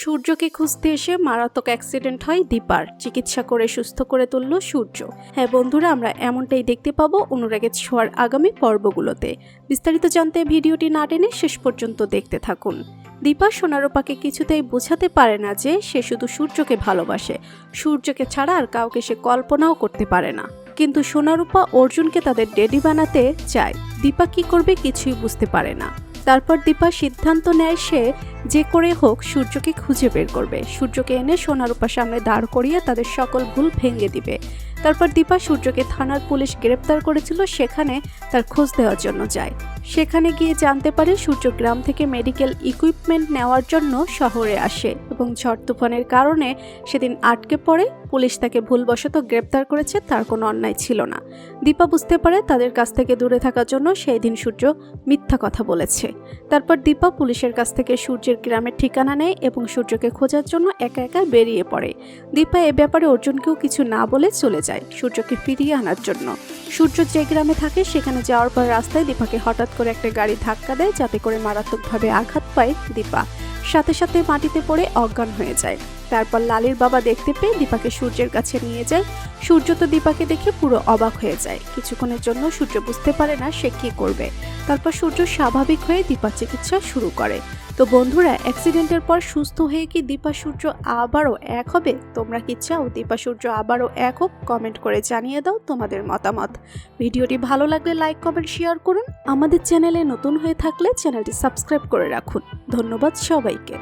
সূর্যকে খুঁজতে এসে মারাত্মক অ্যাক্সিডেন্ট হয় দীপার। চিকিৎসা করে সুস্থ করে তুলল সূর্য। হ্যাঁ বন্ধুরা, আমরা এমনটাই দেখতে পাবো অনুরাগের ছোঁয়ার আগামী পর্বগুলোতে। বিস্তারিত জানতে ভিডিওটি না টেনে শেষ পর্যন্ত দেখতে থাকুন। দীপা সোনারূপাকে কিছুতেই বোঝাতে পারে না যে সে শুধু সূর্যকে ভালোবাসে। সূর্যকে ছাড়া আর কাউকে সে কল্পনাও করতে পারে না। কিন্তু সোনারূপা অর্জুনকে তাদের ডেডি বানাতে চায়। দীপা কি করবে কিছুই বুঝতে পারে না। তারপর দীপা সিদ্ধান্ত নেয় সে যে করে হোক সূর্যকে খুঁজে বের করবে। সূর্যকে এনে সোনার সোনারূপার সামনে দাঁড় করিয়ে তাদের সকল ভুল ভেঙে দিবে। তারপর দীপা সূর্যকে থানার পুলিশ গ্রেপ্তার করেছিল, সেখানে তার খোঁজ দেওয়ার জন্য যায়। সেখানে গিয়ে জানতে পারে সূর্য গ্রাম থেকে মেডিকেল ইকুইপমেন্ট নেওয়ার জন্য শহরে আসে। এবং ঝড় তুফানের কারণে সেদিন আটকে পড়ে পুলিশ তাকে ভুলবশত গ্রেপ্তার করেছে, তার কোনো অন্যায় ছিল না। দীপা বুঝতে পারে তাদের কাছ থেকে দূরে থাকার জন্য সেই দিন সূর্য মিথ্যা কথা বলেছে। তারপর দীপা পুলিশের কাছ থেকে সূর্যের গ্রামের ঠিকানা নেয় এবং সূর্যকে খোঁজার জন্য একা একা বেরিয়ে পড়ে। দীপা এ ব্যাপারে অর্জুনকেও কিছু না বলে চলে যায় সূর্যকে ফিরিয়ে আনার জন্য। সূর্য যে গ্রামে থাকে সেখানে যাওয়ার পর রাস্তায় দীপাকে হঠাৎ করে একটা গাড়ি ধাক্কা দেয়, যাতে করে মারাত্মকভাবে আঘাত পায় দীপা। সাথে সাথে মাটিতে পড়ে অজ্ঞান হয়ে যায়। তারপর লালির বাবা দেখতে পেয়ে দীপাকে সূর্যের কাছে নিয়ে যায়। সূর্য তো দীপাকে দেখে পুরো অবাক হয়ে যায়। কিছুক্ষণের জন্য সূর্য বুঝতে পারে না সে কি করবে। তারপর সূর্য স্বাভাবিক হয়ে দীপার চিকিৎসা শুরু করে। তো বন্ধুরা অ্যাক্সিডেন্টের পর সুস্থ হয়ে কি দীপা সূর্য আবারও এক হবে? তোমরা কি চাও দীপা সূর্য আবারও এক হোক? কমেন্ট করে জানিয়ে দাও তোমাদের মতামত। ভিডিওটি ভালো লাগলে লাইক কমেন্ট শেয়ার করুন। আমাদের চ্যানেলে নতুন হয়ে থাকলে চ্যানেলটি সাবস্ক্রাইব করে রাখুন। ধন্যবাদ সবাইকে।